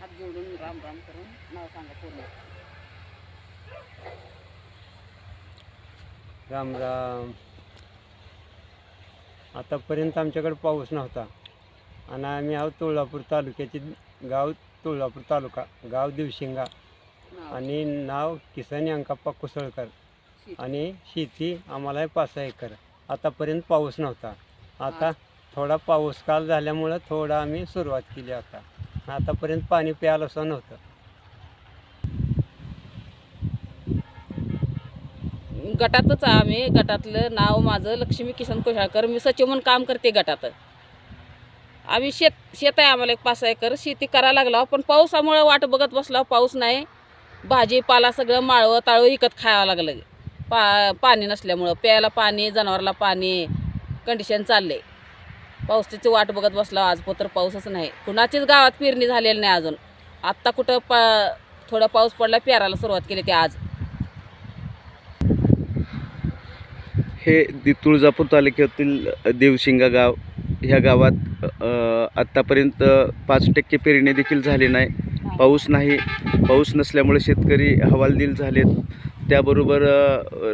हात जोडून राम राम करून नाव सांगा पूर्ण. राम राम. आतापर्यंत आमच्याकडे पाऊस नव्हता. आणि आम्ही आहोत तुळजापूर तालुक्याचे गाव तुळजापूर तालुका गाव दिवशिंगा. आणि नाव किसन अंकाप्पा कुसळकर. आणि शेती आम्हाला पाच सहा एकर. आतापर्यंत पाऊस नव्हता. आता थोडा पाऊस काल झाल्यामुळं थोडं आम्ही सुरुवात केली आता. आतापर्यंत पाणी प्यायला असं नव्हतं. गटातच आहे आम्ही गटातलं नाव माझं लक्ष्मी किसन कोशाळकर. मी सचिव म्हणून काम करते गटात. आम्ही शेत शेत आहे आम्हाला एक पाच एकर. शेती करायला लागलो पण पावसामुळं वाट बघत बसलो. पाऊस नाही. भाजीपाला सगळं माळवं ताळवं विकत खायला लागलं. पा पाणी नसल्यामुळं प्यायला पाणी जनावरला पाणी कंडिशन चालले पावसाची वाट बघत बसला आज पत्र पाऊसच नाही. कुणाचीच गावात पेरणी झालेली नाही अजून. आत्ता कुठं पा थोडा पाऊस पडला पेरायला सुरुवात केली ते आज. हे दि तुळजापूर तालुक्यातील देवशिंगा गाव ह्या गावात आत्तापर्यंत पाच टक्के पेरणी देखील झाली नाही. पाऊस नाही. पाऊस नसल्यामुळे शेतकरी हवालदिल झालेत. त्याबरोबर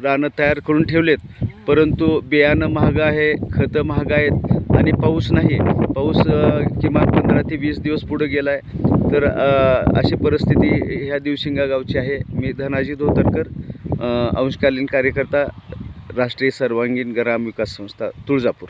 रानं तयार करून ठेवलेत. परंतु बियाणं महाग आहे खतं महाग आहेत आणि पाऊस नाही. पाऊस किमान पंधरा ते वीस दिवस पुढं गेला आहे तर अशी परिस्थिती ह्या दिवशिंगा गावची आहे. मी धनाजी धोतरकर अंशकालीन कार्यकर्ता राष्ट्रीय सर्वांगीण ग्राम विकास संस्था तुळजापूर.